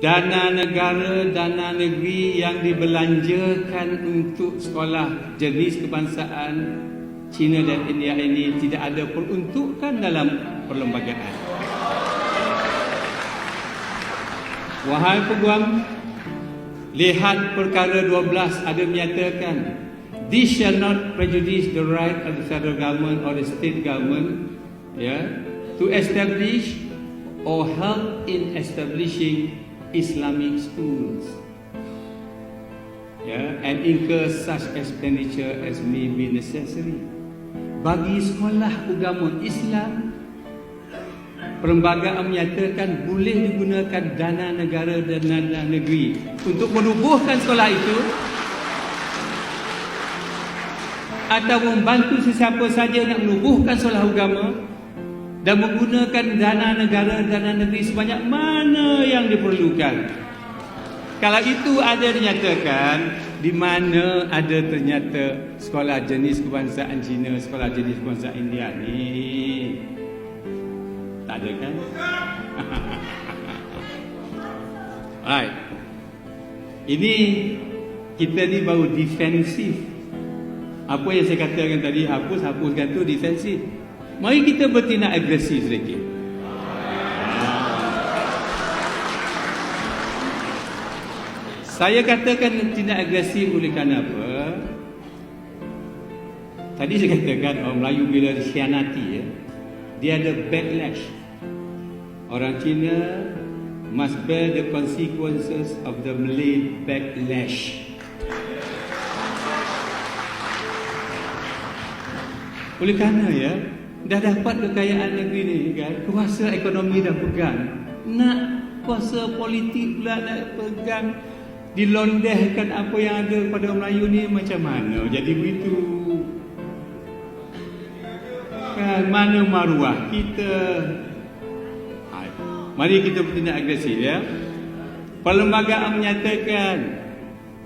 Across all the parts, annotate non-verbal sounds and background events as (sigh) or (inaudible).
dana negara, dana negeri yang dibelanjakan untuk sekolah jenis kebangsaan Cina dan India ini tidak ada peruntukan dalam perlembagaan. Wahai peguam, lihat perkara 12 ada menyatakan this shall not prejudice the right of the federal government or the state government yeah, to establish or help in establishing Islamic schools yeah, and incur such expenditure as may be necessary. Bagi sekolah agama Islam, perlembagaan menyatakan boleh digunakan dana negara dan dana negeri untuk menubuhkan sekolah itu atau membantu sesiapa saja nak menubuhkan sekolah agama dan menggunakan dana negara dan dana negeri sebanyak mana yang diperlukan. Kalau itu ada dinyatakan di mana ada ternyata sekolah jenis kebangsaan Cina, sekolah jenis kebangsaan India ni. Tak ada kan? (laughs) Right. Ini kita ni baru defensif. Apa yang saya katakan tadi hapus hapuskan tu defensif. Mari kita bertindak agresif sedikit. Saya katakan tindak agresif oleh kerana apa? Tadi saya katakan orang Melayu bila dikhianati ya, dia ada backlash. Orang Cina must bear the consequences of the Malay backlash. Oleh kerana ya, dah dapat kekayaan negeri ni kan? Kuasa ekonomi dah pegang. Nak kuasa politik pula nak pegang dilondehkan apa yang ada pada orang Melayu ni macam mana? Jadi begitu. Kan? Mana maruah kita? Mari kita bertindak agresif ya? Perlembagaan menyatakan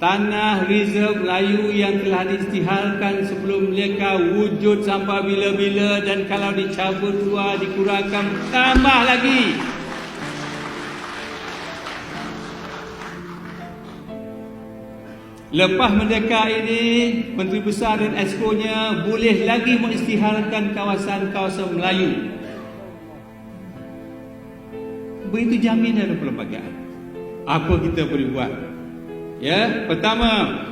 Tanah reserve Melayu yang telah diistiharkan sebelum mereka wujud sampai bila-bila dan kalau dicabut dua dikurangkan tambah lagi. Lepas mereka ini, Menteri Besar dan Esko-nya boleh lagi mengistiharkan kawasan-kawasan Melayu. Begitu jaminan perlembagaan. Apa kita boleh buat? Ya, pertama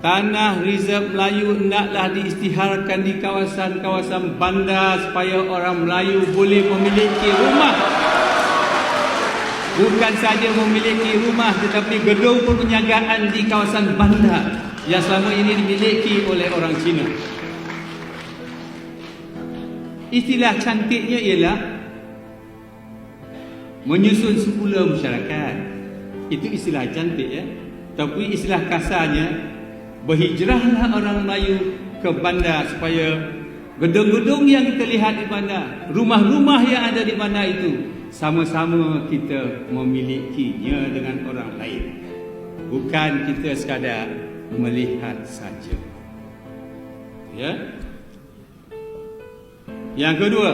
Tanah reserve Melayu hendaklah diistiharkan di kawasan-kawasan bandar supaya orang Melayu boleh memiliki rumah. Bukan saja memiliki rumah tetapi gedung perniagaan di kawasan bandar yang selama ini dimiliki oleh orang Cina. Istilah cantiknya ialah menyusun semula masyarakat. Itu istilah cantik ya. Tapi istilah kasarnya Berhijrahlah orang Melayu ke bandar Supaya gedung-gedung yang kita lihat di bandar Rumah-rumah yang ada di bandar itu Sama-sama kita memilikinya dengan orang lain. Bukan kita sekadar melihat saja. Ya? Yang kedua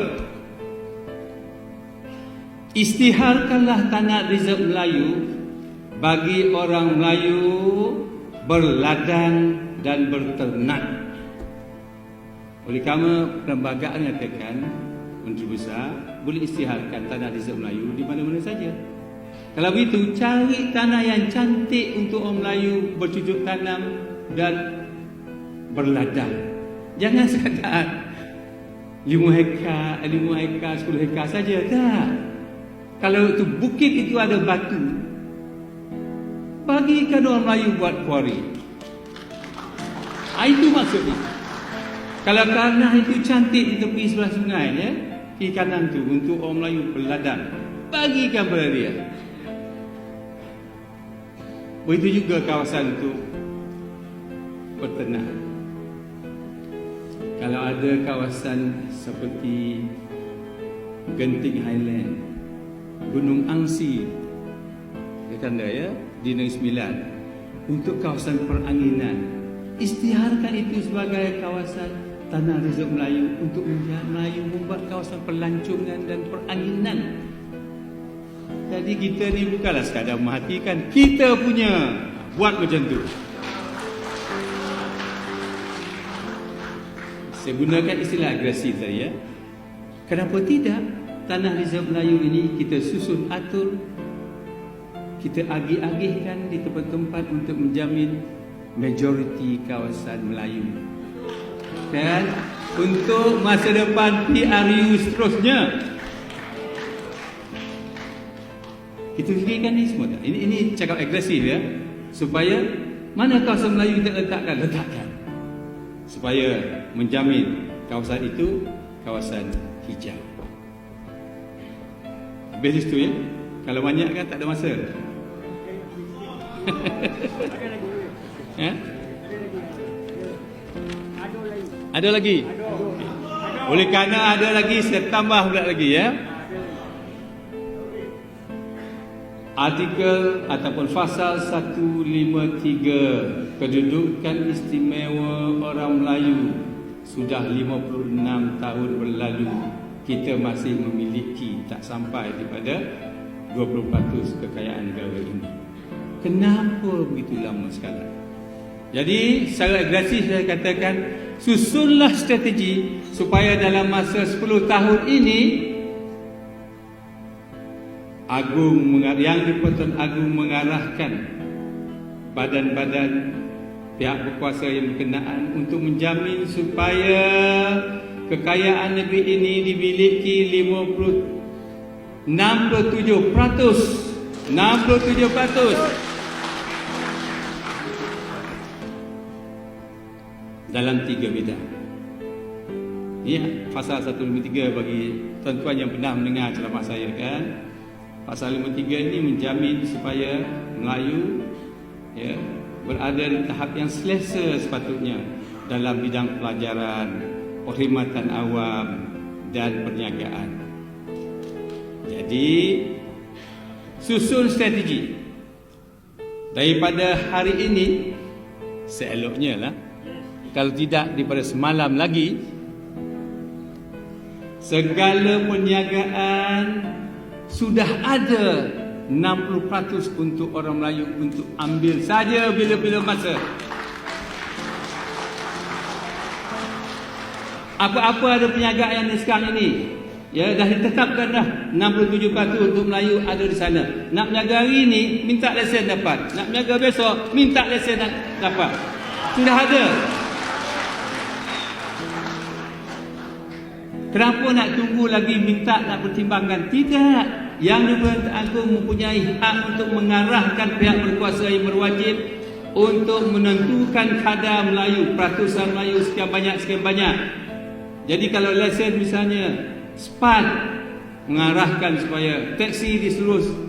Istiharkanlah tanah rizab Melayu bagi orang Melayu berladang dan berternak. Oleh kerana perlembagaan mengatakan Menteri Besar boleh istiharkan tanah desa Melayu di mana-mana saja. Kalau begitu, cari tanah yang cantik untuk orang Melayu bercucuk tanam dan berladang. Jangan sekadar lima hektar, lima hektar, sepuluh hektar saja. Tak. Kalau itu bukit itu ada batu, Bagikan orang Melayu buat kuari. Ah, itu maksudnya. Kalau tanah itu cantik di tepi sebelah sungai, ya, di kanan tu untuk orang Melayu berladang, bagikan kepada dia. Begitu juga kawasan itu pertengahan. Kalau ada kawasan seperti Genting Highland, Gunung Angsi, dia tanda ya, di Negeri Sembilan untuk kawasan peranginan. Istiharkan itu sebagai kawasan tanah rezeki Melayu untuk menjadi Melayu membuat kawasan pelancongan dan peranginan. Jadi kita ni bukanlah sekadar memahatikan Kita punya buat macam tu Saya gunakan istilah agresif tadi ya Kenapa tidak Tanah Rizal Melayu ini kita susun atur Kita agih-agihkan di tempat-tempat untuk menjamin Majoriti kawasan Melayu. Kan Untuk masa depan PRU seterusnya. Kita fikirkan ni semua tak? Ini, ini cakap agresif ya. Supaya Mana kawasan Melayu kita letakkan? Letakkan. Supaya menjamin kawasan itu Kawasan hijau. Habis itu ya. Kalau banyak kan tak ada masa ya? Ada lagi? Oleh kerana ada lagi Saya tambah pula lagi ya Artikel ataupun fasal 153 Kedudukan istimewa orang Melayu Sudah 56 tahun berlalu Kita masih memiliki tak sampai daripada 20% kekayaan negara ini Kenapa begitu lama sekali? Jadi secara agresif saya katakan Susunlah strategi Supaya dalam masa 10 tahun ini Agung yang di-Pertuan Agung mengarahkan badan-badan pihak berkuasa yang berkenaan untuk menjamin supaya kekayaan negeri ini dimiliki 50 67 peratus 67 dalam tiga bidang. Ini pasal 153 bagi tuan-tuan yang pernah mendengar ceramah saya kan? Pasal 53 ini menjamin supaya Melayu ya, berada di tahap yang selesa sepatutnya dalam bidang pelajaran, perkhidmatan awam dan perniagaan. Jadi susun strategi. Daripada hari ini seeloknya lah kalau tidak daripada semalam lagi segala perniagaan sudah ada 60% untuk orang Melayu untuk ambil saja bila-bila masa. Apa-apa ada perniagaan yang sekarang ini Ya dah ditetapkan dah 67% untuk Melayu ada di sana. Nak berniaga hari ini minta lesen dapat. Nak berniaga besok minta lesen dapat. Sudah ada. Kenapa nak tunggu lagi minta nak pertimbangkan? Tidak. Yang Diperintah Agung mempunyai hak untuk mengarahkan pihak berkuasa yang berwajib untuk menentukan kadar Melayu, peratusan Melayu sekian banyak, sekian banyak. Jadi kalau lesen misalnya SPAN mengarahkan supaya taksi di seluruh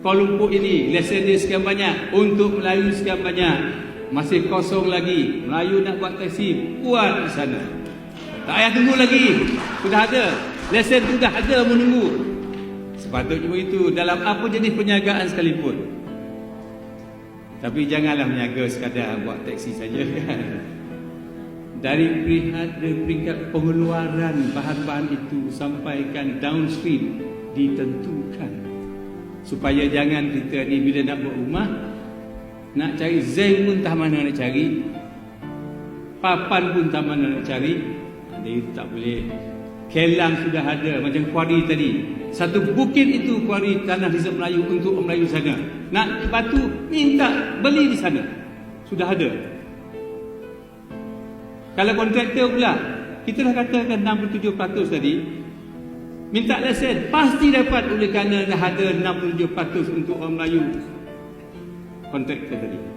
Kuala Lumpur ini lesen dia sekian banyak untuk Melayu sekian banyak masih kosong lagi Melayu nak buat taksi buat di sana tak payah tunggu lagi sudah ada lesen sudah ada menunggu Sepatutnya begitu dalam apa jenis perniagaan sekalipun. Tapi janganlah berniaga sekadar buat taksi saja (laughs) kan. Dari peringkat, dari peringkat pengeluaran bahan-bahan itu sampaikan downstream ditentukan. Supaya jangan kita ni bila nak buat rumah nak cari zinc pun tak mana nak cari. Papan pun tak mana nak cari. Dia tak boleh. Kelang sudah ada macam kuari tadi. Satu bukit itu kuari tanah Rizal Melayu untuk orang Melayu sana. Nak batu, minta beli di sana. Sudah ada. Kalau kontraktor pula, kita dah katakan 67% tadi, minta lesen, pasti dapat oleh kerana dah ada 67% untuk orang Melayu kontraktor tadi.